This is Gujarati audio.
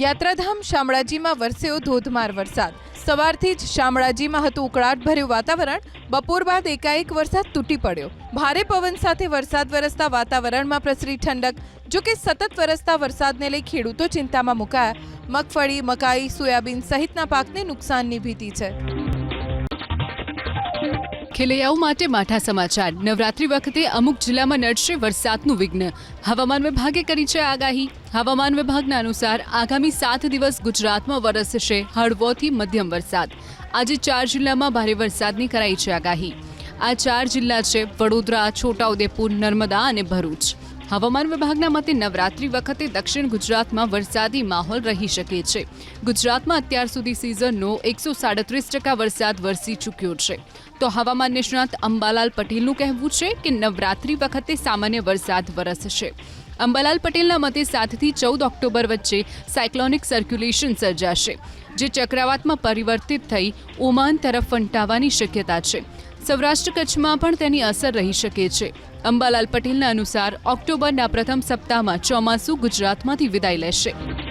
યાત્રાધામ શામળાજીમાં વરસ્યો ધોધમાર વરસાદ. સવારથી જ શામળાજીમાં હતું ઉકળાટભર્યું વાતાવરણ. બપોર બાદ એકાએક વરસાદ તૂટી પડ્યો. ભારે પવન સાથે વરસાદ વરસતા વાતાવરણમાં પ્રસરી ઠંડક. જો કે સતત વરસતા વરસાદને લઈ ખેડૂતો ચિંતામાં મુકાયા. મગફળી, મકાઈ, સોયાબીન સહિતના પાકને નુકસાનની ભીતિ છે. ખેલૈયાઓ માટે માઠા સમાચાર. નવરાત્રી વખતે અમુક જિલ્લામાં નડશે વરસાદનું વિઘ્ન. હવામાન વિભાગે કરી છે આગાહી. હવામાન વિભાગના અનુસાર આગામી સાત દિવસ ગુજરાતમાં વરસશે હળવોથી મધ્યમ વરસાદ. આજે ચાર જિલ્લામાં ભારે વરસાદની કરાઈ છે આગાહી. આ ચાર જિલ્લા છે વડોદરા, છોટાઉદેપુર, નર્મદા અને ભરૂચ. હવામાન વિભાગના મતે નવરાત્રી વખતે દક્ષિણ ગુજરાતમાં વરસાદી માહોલ રહી શકે છે. ગુજરાતમાં અત્યાર સુધી સિઝનનો એકસો સાડત્રીસ ટકા વરસાદ વરસી ચૂક્યો છે. તો હવામાન નિષ્ણાત અંબાલાલ પટેલનું કહેવું છે કે નવરાત્રી વખતે સામાન્ય વરસાદ વરસશે. અંબાલાલ પટેલના મતે સાતથી ચૌદ ઓક્ટોબર વચ્ચે સાયક્લોનિક સર્ક્યુલેશન સર્જાશે, જે ચક્રવાતમાં પરિવર્તિત થઈ ઓમાન તરફ ફંટાવાની શક્યતા છે. સૌરાષ્ટ્ર કચ્છમાં પણ તેની અસર રહી શકે છે. અંબાલાલ પટેલના અનુસાર ઓક્ટોબરના પ્રથમ સપ્તાહમાં ચોમાસું ગુજરાતમાંથી વિદાય લેશે.